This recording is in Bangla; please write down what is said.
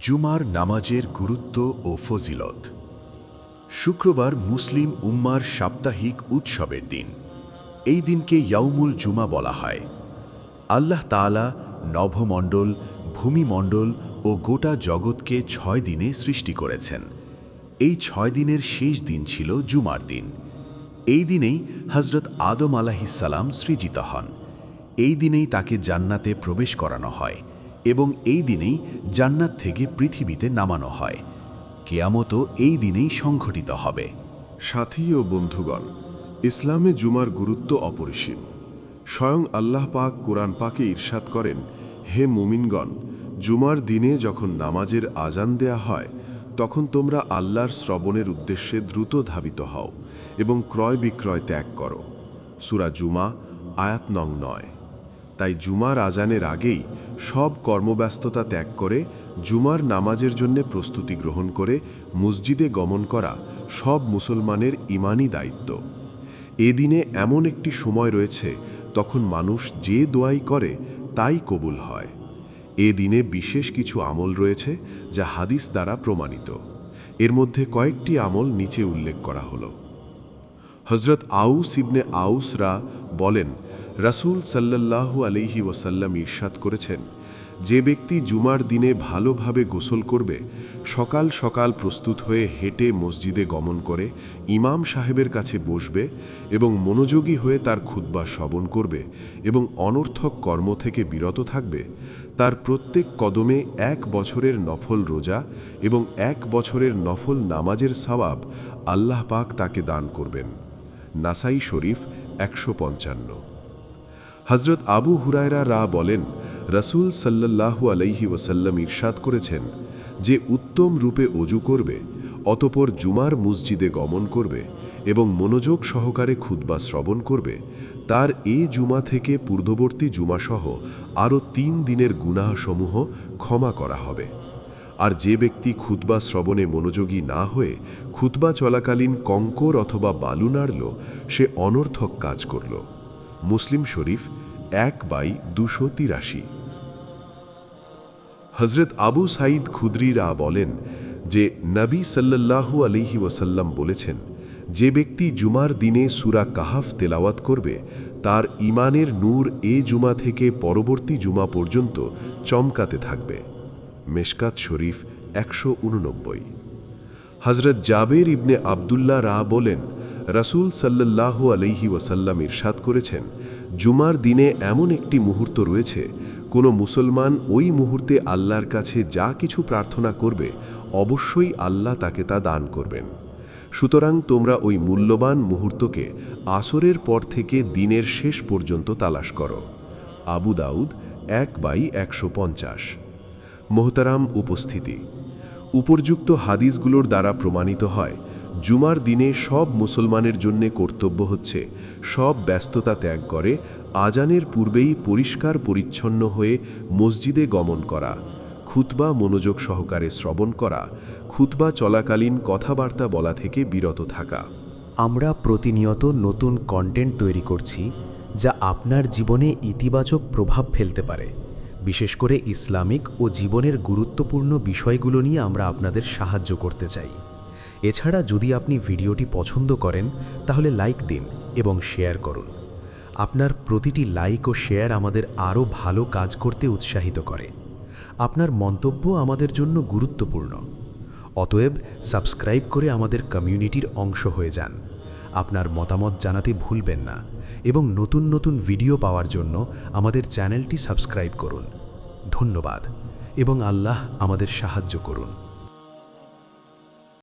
জুমার নামাজের গুরুত্ব ও ফজিলত। শুক্রবার মুসলিম উম্মার সাপ্তাহিক উৎসবের দিন। এই দিনকে ইয়াউমুল জুমা বলা হয়। আল্লাহ তাআলা নভমণ্ডল ভূমিমণ্ডল ও গোটা জগৎকে ছয় দিনে সৃষ্টি করেছেন। এই ছয় দিনের শেষ দিন ছিল জুমার দিন। এই দিনেই হজরত আদম আলাহিসাল্লাম সৃজিত হন। এই দিনেই তাকে জান্নাতে প্রবেশ করানো হয়। এবং এই দিনেই জান্নাত থেকে পৃথিবীতে নামানো হয়। কেয়ামতো এই দিনেই সংঘটিত হবে। সাথী ও বন্ধুগণ, ইসলামে জুমার গুরুত্ব অপরিসীম। স্বয়ং আল্লাহ পাক কোরআন পাকে ঈর্ষাদ করেন, হে মুমিনগণ, জুমার দিনে যখন নামাজের আজান দেয়া হয়, তখন তোমরা আল্লাহর শ্রবণের উদ্দেশ্যে দ্রুত ধাবিত হও এবং ক্রয় বিক্রয় ত্যাগ করো। সুরা জুমা, আয়াত নং নয়। তাই জুমার আজানের আগেই সব কর্মব্যস্ততা ত্যাগ করে জুমার নামাজের জন্য প্রস্তুতি গ্রহণ করে মসজিদে গমন করা সব মুসলমানের ইমানি দায়িত্ব। এদিনে এমন একটি সময় রয়েছে তখন মানুষ যে দোয়াই করে তাই কবুল হয়। এ দিনে বিশেষ কিছু আমল রয়েছে যা হাদিস দ্বারা প্রমাণিত। এর মধ্যে কয়েকটি আমল নিচে উল্লেখ করা হল। হজরত আউস ইবনে আউসরা বলেন রাসূল সাল্লাল্লাহু আলাইহি ওয়াসাল্লাম ঈর্ষাদ করেছেন, যে ব্যক্তি জুমার দিনে ভালোভাবে গোসল করবে, সকাল সকাল প্রস্তুত হয়ে হেঁটে মসজিদে গমন করে ইমাম সাহেবের কাছে বসবে এবং মনোযোগী হয়ে তার খুতবা শ্রবণ করবে এবং অনর্থক কর্ম থেকে বিরত থাকবে, তার প্রত্যেক কদমে এক বছরের নফল রোজা এবং এক বছরের নফল নামাজের সওয়াব আল্লাহ পাক তাকে দান করবেন। নাসাই শরীফ একশো পঞ্চান্ন। হজরত আবু হুরায়রা রা বলেন, রসুল সাল্লাল্লাহু আলাইহি ওয়াসাল্লাম ঈর্ষাদ করেছেন যে উত্তম রূপে অজু করবে, অতপর জুমার মসজিদে গমন করবে এবং মনোযোগ সহকারে খুতবা শ্রবণ করবে, তার এ জুমা থেকে পূর্ববর্তী জুমাসহ আরও তিন দিনের গুনাহসমূহ ক্ষমা করা হবে। আর যে ব্যক্তি খুতবা শ্রবণে মনোযোগী না হয়ে খুতবা চলাকালীন কঙ্কর অথবা বালু নাড়ল, সে অনর্থক কাজ করল। মুসলিম শরীফ এক বাই দুশো তিরাশি। হজরত আবু সাইদ খুদ্রিরা বলেন যে, নবী সাল্লাল্লাহু আলিহি ওয়াসাল্লাম বলেছেন, যে ব্যক্তি জুমার দিনে সুরা কাহাফ তেলাওয়াত করবে, তার ইমানের নূর এ জুমা থেকে পরবর্তী জুমা পর্যন্ত চমকাতে থাকবে। মেশকাত শরীফ একশো উননব্বই। হজরত জাবের ইবনে আবদুল্লাহ রা বলেন, রাসূল সাল্লাল্লাহু আলাইহি ওয়াসাল্লাম ইরশাদ করেছেন জুমার দিনে এমন একটি মুহূর্ত রয়েছে, কোনো মুসলমান ওই মুহূর্তে আল্লাহর কাছে যা কিছু প্রার্থনা করবে, অবশ্যই আল্লাহ তাকে তা দান করবেন। সুতরাং তোমরা ওই মূল্যবান মুহূর্তকে আসরের পর থেকে দিনের শেষ পর্যন্ত তালাশ করো। আবু দাউদ, এক বাই একশো পঞ্চাশ। মোহতারাম উপস্থিতি। উপর্যুক্ত হাদিসগুলোর দ্বারা প্রমাণিত হয় জুমার দিনে সব মুসলমানের জন্য কর্তব্য হচ্ছে সব ব্যস্ততা ত্যাগ করে আজানের পূর্বেই পরিষ্কার পরিচ্ছন্ন হয়ে মসজিদে গমন করা, খুতবা মনোযোগ সহকারে শ্রবণ করা, খুতবা চলাকালীন কথাবার্তা বলা থেকে বিরত থাকা। আমরা প্রতিনিয়ত নতুন কন্টেন্ট তৈরি করছি যা আপনার জীবনে ইতিবাচক প্রভাব ফেলতে পারে। বিশেষ করে ইসলামিক ও জীবনের গুরুত্বপূর্ণ বিষয়গুলো নিয়ে আমরা আপনাদের সাহায্য করতে চাই। এছাড়া যদি আপনি ভিডিওটি পছন্দ করেন, তাহলে লাইক দিন এবং শেয়ার করুন। আপনার প্রতিটি লাইক ও শেয়ার আমাদের আরও ভালো কাজ করতে উৎসাহিত করে। আপনার মন্তব্য আমাদের জন্য গুরুত্বপূর্ণ। অতএব, সাবস্ক্রাইব করে আমাদের কমিউনিটির অংশ হয়ে যান। আপনার মতামত জানাতে ভুলবেন না এবং নতুন নতুন ভিডিও পাওয়ার জন্য আমাদের চ্যানেলটি সাবস্ক্রাইব করুন। ধন্যবাদ এবং আল্লাহ আমাদের সাহায্য করুন।